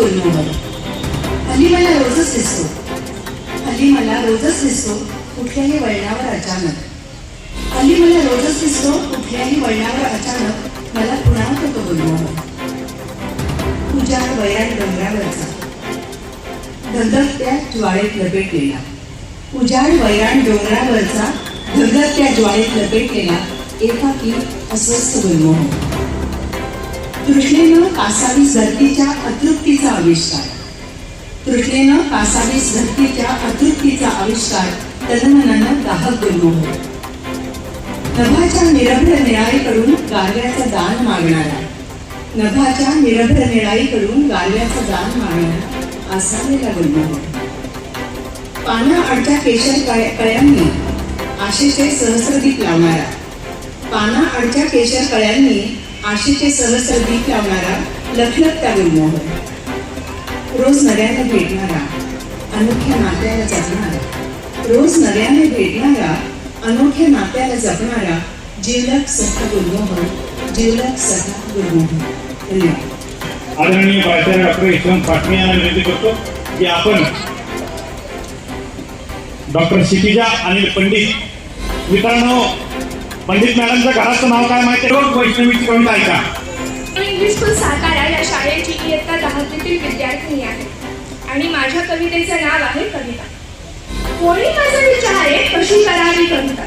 गुलमोहर हल्ली मला रोजच दिसतो. हल्ली मला रोजच दिसतो कुठल्याही वळणावर अचानक. हल्ली मला रोजच दिसतो कुठल्याही वळणावर अचानक मला पुन्हा तो बोलणार? तुझ्या वयात डोंगरावरचा. धगधगत्या ज्वाळेत लपेटलेला उजाड वैराण डोंगरावरचा धगधगत्या ज्वाळेत लपेटलेला एकाकी अस्वस्थ गुलमोहर कृष्णेनं कासावीस धरतीच्या अतृप्तीचा आविष्कार. कृष्णेनं कासावीस धरतीच्या अतृप्तीचा आविष्कार तनमनानं दाहक गुलमोहर नभाच्या निरभ्र निराळीकडून गाल्याचा दान मागणारा. नभाच्या निरभ्र निराळीकडून गाल्याचा दान मागणारा आसावेला हो पाना अडच्या केशर कळ्यांनी आशेचे सहस्रदीप लावणारा. पाना अडच्या केशर कळ्यांनी आशेचे सहस्र दीप लावणारा लखलखता गुलमोहर रोज नव्याने भेटणारा अनोख्या नात्याला जपणारा रोज नव्याने भेटणारा अनोख्या नात्याला जपणारा जिवलक सखा गुलमोहर जिवलक सखा गुलमोहर धन्यवाद. आदरणीय बाळासाहेब डॉक्टर यशवंत पाटणे यांना विनंती करतो की आपण डॉक्टर क्षितिजा अनिल पंडित मित्रांनो पंडित मॅडमचं घराचं नाव काय माहिती आहे? रोज वैष्णवीची कविता ऐका इंग्लिश स्कूल सातारा या शाळेची इयत्ता दहावीतील विद्यार्थिनी आहे. आणि माझ्या कवितेचं नाव आहे कविता. कोणी माझा विचारे कशी करावी कविता?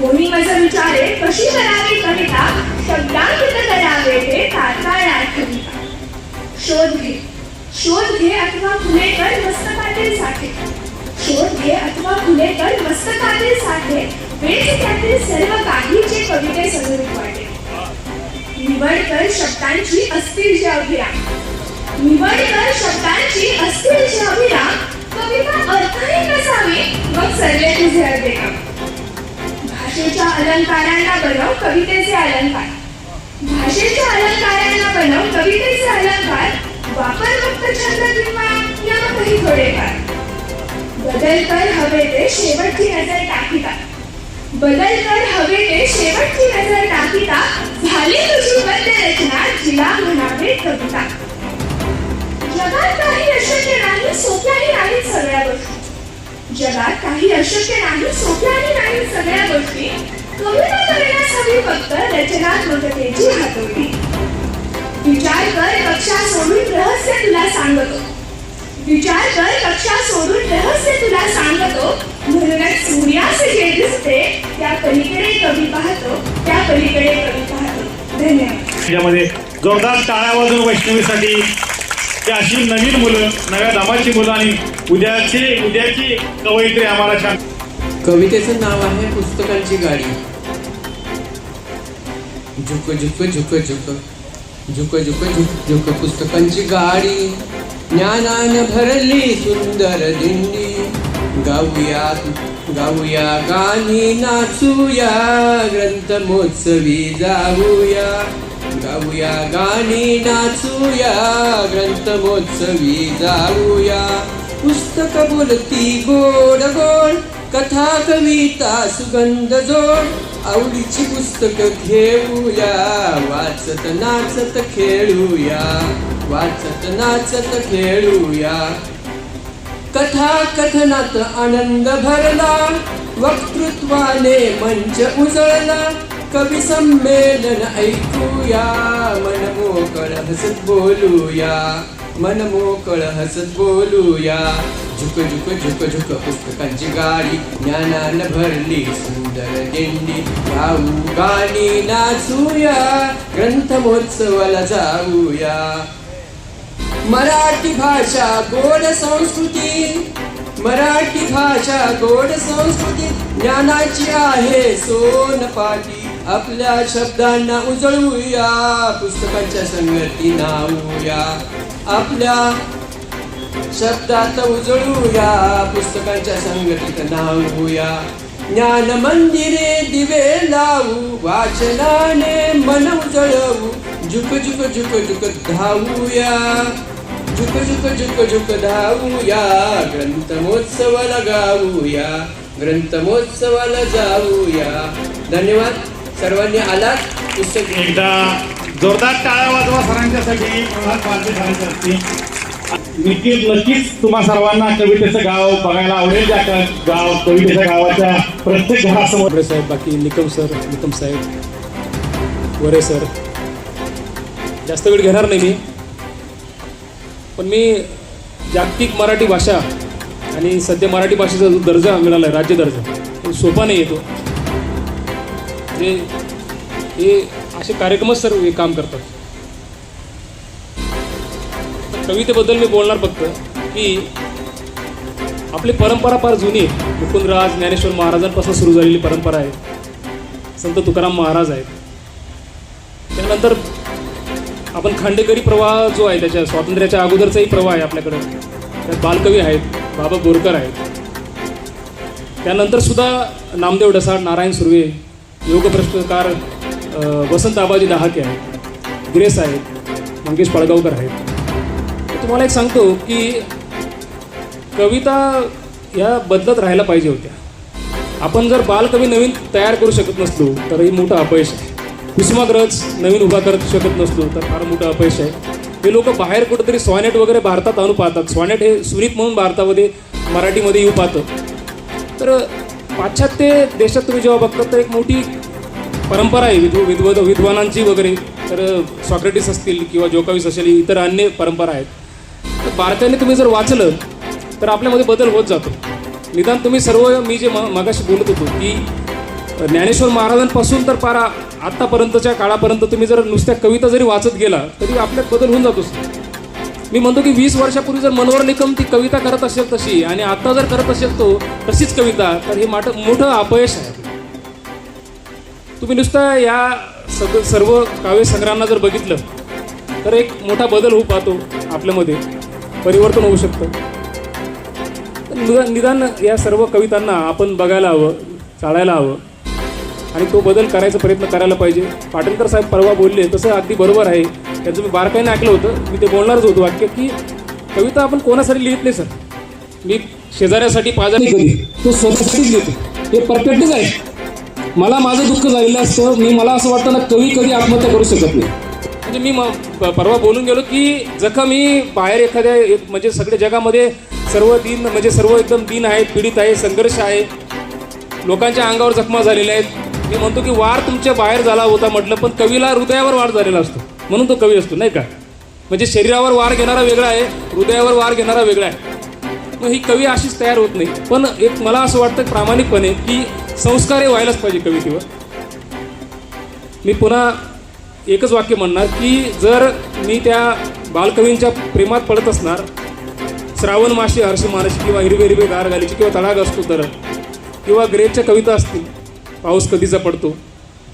कोणी माझा विचारे कशी करावी कविता? शब्दांकित करावे ते तात्काळ कविता. शोध घे. शोध घे अथवा फुलेकर मस्तकातील साठे शोध घे अथवा तर मस्तकातील साठे वेच त्यातील सर्व काहीचे कविते समोर वाटे. निवड कर शब्दांची अस्थिर अभिराम निवड कर शब्दांची अस्थिर अभिराम कविता अर्थही नसावी मग सरले तुझे अर्धे भाषेच्या अलंकारांना बनव कवितेचे अलंकार. भाषेच्या अलंकारांना बनव कवितेचे अलंकार. वापर फक्त छंद किंवा यामध्येही थोडेफार. बदल कर हवे ते शेवटची नजर टाकिता. बदल कर हवे ते शेवटची नजर टाकिता. झाली तुझी पद्य रचना जिला म्हणावे कविता. जगात काही अशक्य नाही सोप्याही नाही सगळ्या गोष्टी. जगात काही अशक्य नाही सोप्याही नाही सगळ्या गोष्टी. कविता करण्यास हवी फक्त रचनात्मकतेची हातोटी विचार कर कक्षा सोडून रहस्य तुला सांगतो. विचार कर कक्षा सोडून रहस्य तुला सांगतो. म्हणूनच सूर्यास जे दिसते त्या पलीकडे कवी पाहतो त्या पलीकडे कवी पाहतो. धन्यवाद. त्याच्यामध्ये जोरदार टाळ्या वाजून वैष्णवीसाठी की अशी नवीन मुलं नव्या दमाची मुलं आणि उद्याची उद्याची कवयित्री आम्हाला छान कवितेचं नाव आहे पुस्तकांची गाडी. झुक झुक झुक झुक. झुक झुक झुक झुक पुस्तकांची गाडी. ज्ञानान भरली सुंदर दिंडी. गाऊया गाऊया गाणी नाचूया ग्रंथ महोत्सवी जाऊया. गाऊया गाणी नाचूया ग्रंथमोत्सवी जाऊया. पुस्तक बोलती गोड गोड कथा कविता सुगंध जोड. आवडीची पुस्तक घेऊया वाचत नाचत खेळूया. वाचत नाचत खेळूया. कथा कथनात आनंद भरला वक्तृत्वाने मंच उजळला कवी संमेलन ऐकूया मन मोकळ हसत बोलूया. मन मोकळ हसत बोलूया. झुक झुक झुक झुक पुस्तकांची गाडी ज्ञानान भरली सुंदर दिंडी. गाऊ गाणी नाचूया ग्रंथमहोत्सवाला जाऊया. मराठी भाषा गोड संस्कृती. मराठी भाषा गोड संस्कृती. ज्ञानाची आहे सोनपाठी आपल्या शब्दांना उजळूया. पुस्तकांच्या संगती नावूया. आपल्या शब्दात उजळूया. पुस्तकांच्या संगतीत नावूया. ज्ञान मंदिरे दिवे लावू. वाचनाने मन उजळवू. झुक झुक झुक झुक धावूया. झुक झुक झुक झुक धावूया ग्रंथमोत्सवाला गाऊया ग्रंथमोत्सवाला जाऊया. धन्यवाद. सर्वांनी आलात. पुस्तक एकदा जोरदार टाळ्या वाजवा सरांच्यासाठी. नक्कीच नक्कीच तुम्हा सर्वांना कवितेचं गाव बघायला आवडेल. त्या गाव कवितेच्या गावाच्या प्रत्येक घरासमोर. साहेब बाकी निकम सर निकम साहेब वरे सर. जास्त वेळ घेणार नाही मी. पण मी जागतिक मराठी भाषा आणि सध्या मराठी भाषेचा जो दर्जा मिळाला आहे राज्य दर्जा तो सोपा नाही येतो जे म्हणजे हे असे कार्यक्रमच सर्व हे काम करतात. कवितेबद्दल मी बोलणार फक्त की आपली परंपरा फार जुनी आहे. मुकुंदराज ज्ञानेश्वर महाराजांपासून सुरू झालेली परंपरा आहे. संत तुकाराम महाराज आहेत. त्यानंतर आपण खांडेकरी प्रवाह जो आहे त्याच्या स्वातंत्र्याच्या अगोदरचाही प्रवाह आहे आपल्याकडे. त्यात बालकवी आहेत बाबा बोरकर आहेत. त्यानंतर सुद्धा नामदेव डसाळ नारायण सुर्वे योगप्रश्नकार वसंत आबाजी डहाके आहेत ग्रेस आहेत मंगेश पळगावकर आहेत. तुम्हाला एक सांगतो की कविता या बदलत राहायला पाहिजे होत्या. आपण जर बालकवी नवीन तयार करू शकत नसलो तर हे मोठं अपयश आहे. कुसुमाग्रज नवीन उभा करत शकत नसलो तर फार मोठं अपयश आहे. हे लोक बाहेर कुठंतरी स्वानेट वगैरे भारतात आणू पाहतात. स्वानेट हे सुनीत म्हणून भारतामध्ये मराठीमध्ये येऊ पाहतं. तर पाश्चात्य देशात तुम्ही जेव्हा बघतात तर एक मोठी परंपरा आहे विद्व विद्व विद्वानांची वगैरे. तर सॉक्रेटिस असतील किंवा जोकावीस असेल इतर अन्य परंपरा आहेत. तर भारताने तुम्ही जर वाचलं तर आपल्यामध्ये बदल होत जातो. निदान तुम्ही सर्व मी जे म मगाशी बोलत होतो की ज्ञानेश्वर महाराजांपासून तर पारा आत्तापर्यंतच्या काळापर्यंत तुम्ही जर नुसत्या कविता जरी वाचत गेला तरी आपल्यात बदल होऊन जातोच मी म्हणतो की वीस वर्षापूर्वी जर मनोहर निकम ती कविता करत असेल तशी आणि आता जर करत असेल तो तशीच कविता तर हे माट मोठं अपयश आहे. तुम्ही नुसतं या सग सर्व काव्य संग्रहांना जर बघितलं तर एक मोठा बदल होऊ पाहतो आपल्यामध्ये परिवर्तन होऊ शकतं. निदान निदान या सर्व कवितांना आपण बघायला हवं चाळायला हवं. आणि तो बदल करायचा प्रयत्न करायला पाहिजे. पाटणकर साहेब परवा बोलले तसं अगदी बरोबर आहे. त्यांचं मी बारकाईने ऐकलं होतं. मी ते बोलणारच होतो वाक्य की कविता आपण कोणासाठी लिहित नाही सर? मी शेजाऱ्यासाठी पाजारी कधी. तो स्वतःसाठीच लिहितो. हे परफेक्टच आहे. मला माझं दुःख झालेलं असतं. मी मला असं वाटतं ना कवी कधी आत्महत्या करू शकत नाही. म्हणजे मी म- प- परवा बोलून गेलो की जखम मी बाहेर एखाद्या म्हणजे सगळ्या जगामध्ये सर्व दिन म्हणजे सर्व एकदम दिन आहेत पीडित आहे संघर्ष आहे लोकांच्या अंगावर जखमा झालेल्या आहेत. मी म्हणतो की वार तुमच्या बाहेर झाला होता म्हटलं पण कवीला हृदयावर वार झालेला असतो. म्हणून तो कवी असतो नाही का? म्हणजे शरीरावर वार घेणारा वेगळा आहे हृदयावर वार घेणारा वेगळा आहे. मग ही कवी अशीच तयार होत नाही. पण एक मला असं वाटतं प्रामाणिकपणे की संस्कार हे व्हायलाच पाहिजे कवितेवर मी पुन्हा एकच वाक्य म्हणणार की जर मी त्या बालकवींच्या प्रेमात पडत असणार श्रावण माशी हर्ष मानशी किंवा हिरवे हिरवे गार घालीची किंवा तडाग असतो तर किंवा ग्रेटच्या कविता असतील पाऊस कधीचा पडतो?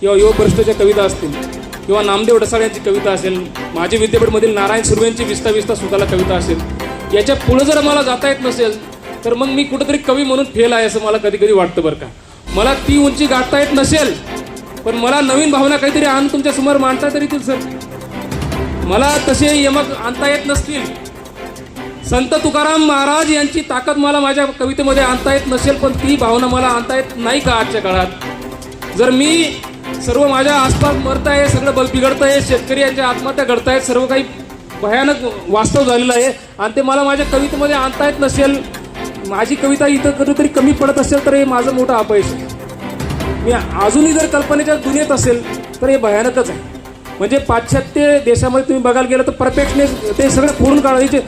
किंवा युवपरिष्ठच्या कविता असतील? किंवा नामदेव डसाळ यांची कविता असेल? माझे विद्यापीठमधील नारायण सुर्वेंची विस्ता विस्ता सुताला कविता असेल? याच्या पुढं जर मला जाता येत नसेल तर मग मी कुठंतरी कवी म्हणून फेल आहे असं मला कधी कधी वाटतं बरं का? मला ती उंची गाठता येत नसेल पण मला नवीन भावना काहीतरी आणून तुमच्यासमोर मांडता तरी येतील सर. मला तसे यमक आणता येत नसतील. संत तुकाराम महाराज यांची ताकद मला माझ्या कवितेमध्ये आणता येत नसेल पण ती भावना मला आणता येत नाही का आजच्या काळात? जर मी सर्व माझ्या आसपास मरत आहे सगळं बल बिघडतं आहे शेतकरी यांच्या आत्महत्या घडत आहेत सर्व काही भयानक वास्तव झालेलं आहे. आणि ते मला माझ्या कवितेमध्ये आणता येत नसेल माझी कविता इथं कुठेतरी कमी पडत असेल तर हे माझं मोठं अपयश आहे. मी अजूनही जर कल्पनेच्या दुनियेत असेल तर हे भयानकच आहे. म्हणजे पाश्चात्य देशामध्ये तुम्ही बघायला गेलं तर परफेक्टनेस ते सगळे फोडून काढायचे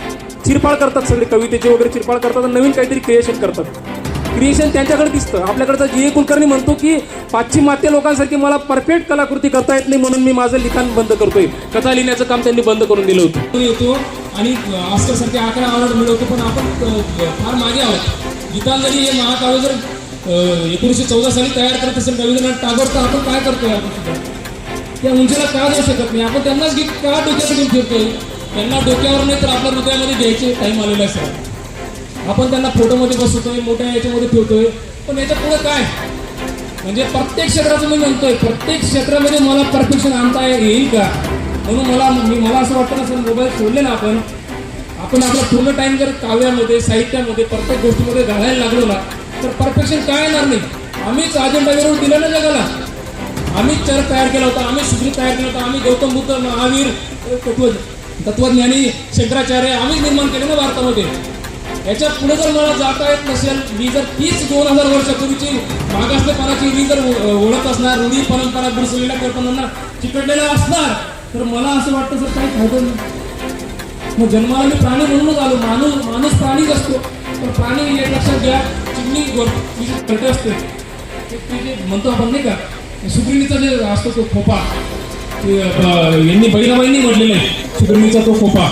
चिरपाळ करतात सगळे कवितेचे वगैरे चिरपाळ करतात नवीन काहीतरी क्रिएशन करतात. क्रिएशन त्यांच्याकडे दिसतं. आपल्याकडचा जी ए कुलकर्णी म्हणतो की पाश्चिमात्य लोकांसारखी मला परफेक्ट कलाकृती करता येत नाही म्हणून मी माझं लिखाण बंद करतोय. कथा लिहिण्याचं काम त्यांनी बंद करून दिलं होतं. येतो आणि ऑस्कर सारखे अकरा अवॉर्ड मिळवतो पण आपण फार मागे आहोत. गीतांजली हे महाकाव्य जर एकोणीसशे चौदा साली तयार करत असेल. रवींद्रनाथ टागोर तर आपण काय करतोय आपण त्या उंचीला का जाऊ शकत नाही? आपण त्यांनाच गीत का डोक्यात घेऊन फिरतोय? त्यांना डोक्यावर नाही तर आपल्या हृदयामध्ये घ्यायचे टाईम आलेला असेल. आपण त्यांना फोटोमध्ये बसवतोय मोठ्या याच्यामध्ये ठेवतोय. पण याच्यापुढे काय? म्हणजे प्रत्येक क्षेत्राचं मी म्हणतोय प्रत्येक क्षेत्रामध्ये मला परफेक्शन आणता येईल का? म्हणून मला मी मला असं वाटतं ना सर मोबाईल सोडले ना आपण आपण आपला पूर्ण टाइम जर काव्यामध्ये साहित्यामध्ये प्रत्येक गोष्टीमध्ये घालायला लागलो ना तर परफेक्शन काय येणार नाही. आम्हीच अजेंडा वेळेवर दिलं ना जगाला. आम्हीच चर तयार केला होता आम्ही सुग्री तयार केला होता आम्ही गौतम बुद्ध महावीर तत्व तत्वज्ञानी शंकराचार्य आम्हीच निर्माण केले ना भारतामध्ये. याच्यापुढे जर मला जाता येत नसेल मी जर तीच दोन हजार वर्षापूर्वीची मागासलेपणाची मी जर ओळख असणार रूढी परंपरा बुडसलेल्या कल्पनांना चिकटलेल्या असणार तर मला असं वाटतं सर काही फायदा नाही. मग जन्माला मी प्राणी म्हणूनच आलो माणूस माणूस प्राणीच असतो. पण प्राणी एक लक्षात घ्या चिमणी गोर असते ते जे म्हणतो आपण नाही का सुग्रिणीचा जे असतो तो खोपा ते, यांनी बहिणाबाईंनी म्हटलेलं आहे तो खोपा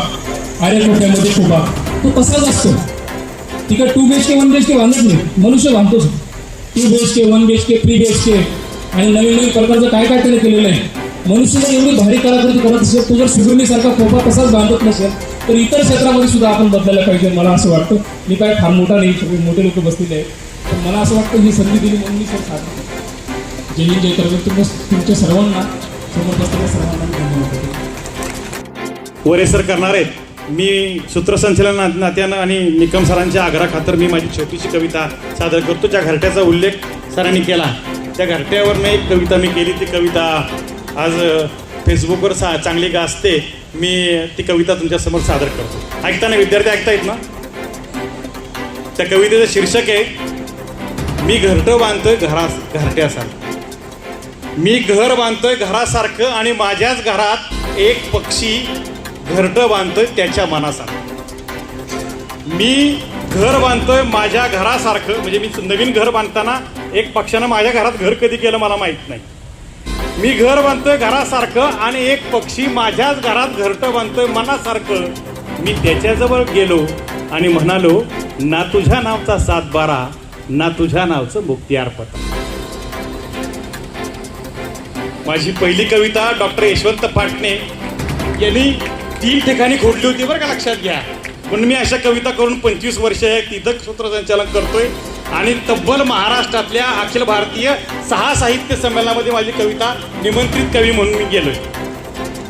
आर्यकोट्यामध्ये खोपा तो तसाच असतो. तिकडे two B H K one B H K बांधत नाही. मनुष्य बांधतोच two B H K one B H K three B H K आणि नवीन नवीन प्रकारचं काय काय त्याने केलेलं आहे? मनुष्य जर एवढी भारी कलाकृती करत असेल तो जर सुगरणीसारखा खोपा तसाच बांधत नसेल तर इतर क्षेत्रामध्ये सुद्धा आपण बदलायला पाहिजे मला असं वाटतं. मी काय फार मोठा नाही सगळे मोठे लोक बसलेले आहेत पण मला असं वाटतं ही संधी दिली म्हणून मी सर साधतो जय हिंद जय करवीर तुमच्या सर्वांना समोर बसलेल्या सर्वांना धन्यवाद. वरेसर करणार आहेत. मी सूत्रसंचलन नात्यानं आणि निकम सरांच्या आग्रहाखातर मी माझी छोटीशी कविता सादर करतो. ज्या घरट्याचा उल्लेख सरांनी केला. त्या घरट्यावरनं एक कविता मी केली. ती कविता आज फेसबुकवर सा चांगली गाजते. मी ती कविता तुमच्यासमोर सादर करतो. ऐकताना विद्यार्थी ऐकतायत ना? त्या कवितेचं शीर्षक आहे मी घरटं बांधतोय घरा घरट्यासारखं. मी घर बांधतोय घरासारखं आणि माझ्याच घरात एक पक्षी घरटं बांधतोय त्याच्या मनासारखं. मी घर बांधतोय माझ्या घरासारखं म्हणजे मी नवीन घर बांधताना एक पक्षानं माझ्या घरात घर कधी केलं मला माहीत नाही. मी घर बांधतोय घरासारखं आणि एक पक्षी माझ्याच घरात घरटं बांधतोय मनासारखं. मी त्याच्याजवळ गेलो आणि म्हणालो ना तुझ्या नावचा सातबारा ना तुझ्या नावचं मुक्तियार माझी पहिली कविता डॉक्टर यशवंत पाटणे यांनी तीन ठिकाणी खोडली होती बरं का लक्षात घ्या. म्हणून मी अशा कविता करून पंचवीस वर्ष आहे तिथं सूत्रसंचालन करतोय. आणि तब्बल महाराष्ट्रातल्या अखिल भारतीय सहा साहित्य संमेलनामध्ये माझी कविता निमंत्रित कवी म्हणून मी गेलोय.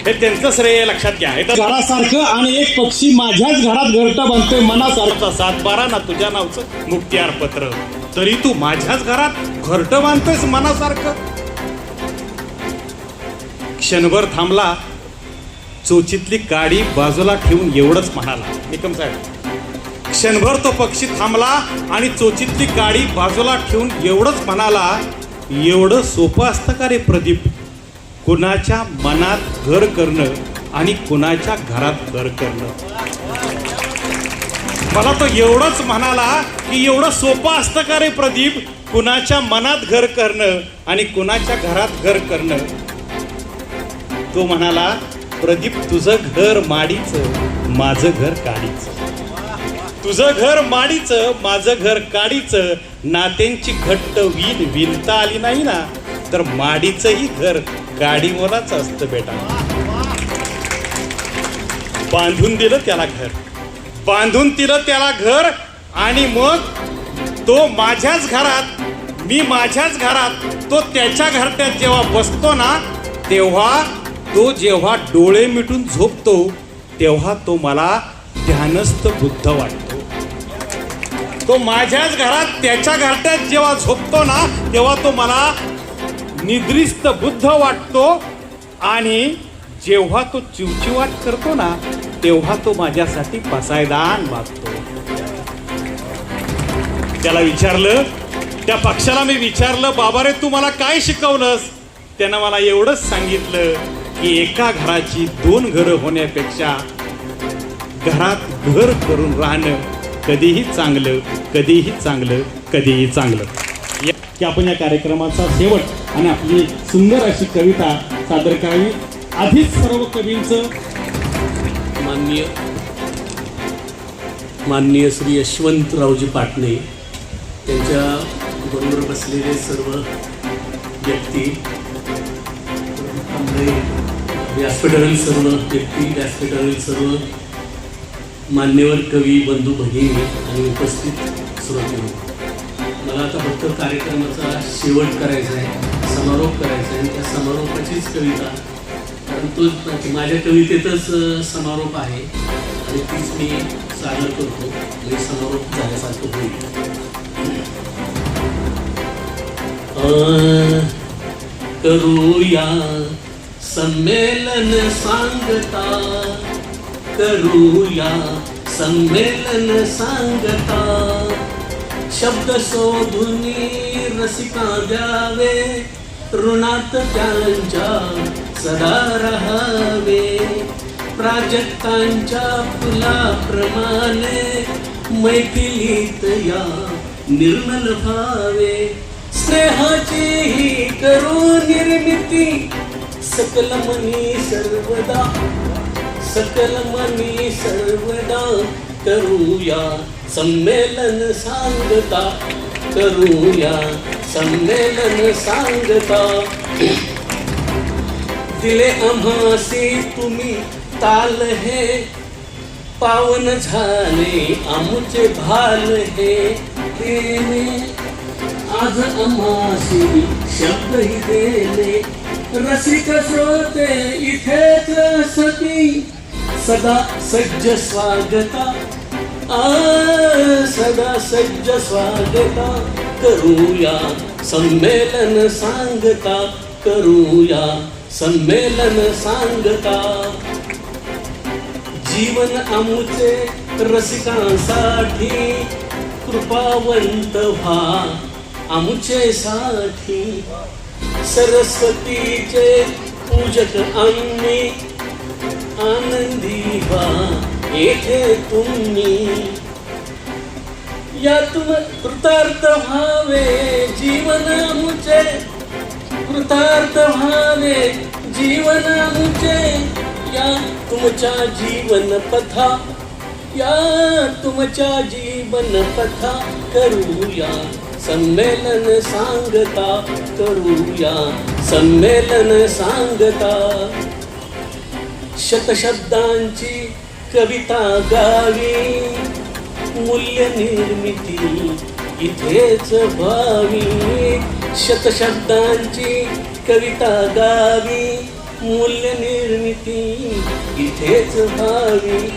हे त्यांचं श्रेय लक्षात घ्या. हे तर घरासारखं आणि एक पक्षी माझ्याच घरात घरटा बांधतोय मनासारखा सात बारा ना तुझ्या नावचं मुक्तियार पत्र तरी तू माझ्याच घरात घरटं बांधतोयस मनासारखं. क्षणभर थांबला चोचीतली काडी बाजूला ठेवून एवढंच म्हणाला. निकम साहेब क्षणभर तो पक्षी थांबला आणि चोचीतली काडी बाजूला ठेवून एवढंच म्हणाला एवढं सोपं असतं का रे प्रदीप? कुणाच्या मनात घर करणं आणि कुणाच्या घरात घर करणं? मला तो एवढंच म्हणाला की एवढं सोपं असतं का रे प्रदीप? कुणाच्या मनात घर करणं आणि कुणाच्या घरात घर करणं? तो म्हणाला प्रदीप तुझं घर माडीचं माझं घर काडीचं. तुझं घर माडीचं माझं घर काडीचं नात्यांची घट्ट वीण विणता आली नाही ना तर माडीचंही घर गाडी मोलाच असतं बेटा. बांधून दिलं त्याला घर. बांधून दिलं त्याला घर आणि मग तो माझ्याच घरात मी माझ्याच घरात तो त्याच्या घरट्यात जेव्हा बसतो ना तेव्हा तो जेव्हा डोळे मिटून झोपतो तेव्हा तो मला ध्यानस्थ बुद्ध वाटतो. तो माझ्याच घरात त्याच्या घरट्यात जेव्हा झोपतो ना तेव्हा तो मला निद्रिस्त बुद्ध वाटतो. आणि जेव्हा तो चिवचिवाट करतो ना तेव्हा तो माझ्यासाठी पसायदान मागतो त्याला विचारलं त्या पक्षाला मी विचारलं बाबा रे तू मला काय शिकवलंस? त्यानं मला एवढंच सांगितलं. की एका घराची दोन घरं होण्यापेक्षा घरात घर करून राहणं कधीही चांगलं कधीही चांगलं कधीही चांगलं. या- की आपण या कार्यक्रमाचा शेवट आणि आपली सुंदर अशी कविता सादर करावी. आधीच सर्व कवींचं माननीय माननीय श्री यशवंतरावजी पाटणे त्यांच्या बरोबर बसलेले सर्व व्यक्ती आपले व्यासपीठावरील सर्व व्यक्ती व्यासपीठावरील सर्व मान्यवर कवी बंधू भगिनी आणि उपस्थित श्रोते मला आता फक्त कार्यक्रमाचा शेवट करायचा आहे समारोप करायचा आहे. त्या समारोपाचीच कविता कारण तो माझ्या कवितेतच समारोप आहे. आणि तीच मी सादर करतो. म्हणजे समारोप झाल्यासारखं होईल. करूया संमेलन सांगता करूया संमेलन सांगता। शब्द शोधुनी रसिका द्यावे ऋणात त्यांच्या सदा राहावे। प्राजक्तांच्या फुलाप्रमाणे मैथिलीत या निर्मल भावे स्नेहाची ही करू निर्मिती सकल मनी सर्वदा सकल मनी सर्वदा करूया संमेलन सांगता करूया संमेलन सांगता. दिले आम्हासी तुम्ही ताल हे पावन झाले आमचे भाल हे देणे आज आम्हासी शब्दही दिले रसिक श्रोते इथेच सती सदा सज्ज स्वागता। आ, सदा सज्ज स्वागता। करूया संमेलन सांगता, करूया संमेलन सांगता। जीवन आमुचे रसिकांसाठी, कृपावंत व्हा आमुचे साठी सरस्वतीचे पूजक आम्ही आनंदी व्हा येथे तुम्ही यातून कृतार्थ व्हावे जीवन आमुचे कृतार्थ व्हावे जीवन आमुचे या तुमच्या जीवन पथा, या तुमच्या जीवन पथा करूया। संमेलन सांगता करूया संमेलन सांगता. शतशब्दांची कविता गावी मूल्य निर्मिती इथेच व्हावी. शतशब्दांची कविता गावी मूल्य निर्मिती इथेच व्हावी.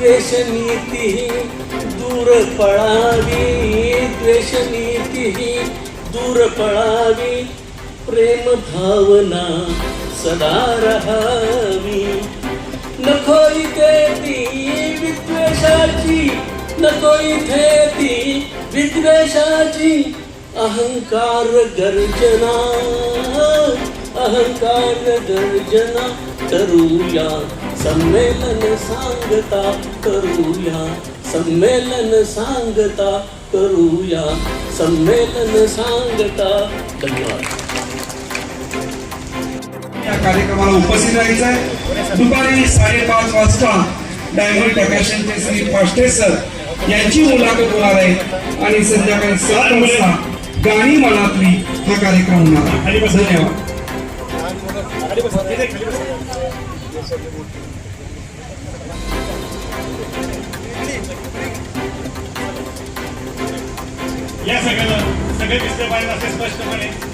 द्वेषनीती दूर पळावी द्वेषनीती दूर पळावी प्रेम भावना सदा रहावी. नको इथे ती विद्वेषाची नको इथे ती विद्वेषाची अहंकार गर्जना अहंकार गर्जना करूया. संमेलन सांगता करूया संमेलन सांगता करूया संमेलन सांगता धन्यवाद. या कार्यक्रमाला उपस्थित राहायचं आहे दुपारी साडेपाच वाजता डायमंड प्रकाशनचे श्री पाष्टे सर यांची मुलाखत होणार आहे. आणि संध्याकाळी सात वाजता गाणी मनातली हा कार्यक्रम होणार आहे. धन्यवाद. या सगळं सगळे दिसले पाहिजे असे स्पष्टपणे.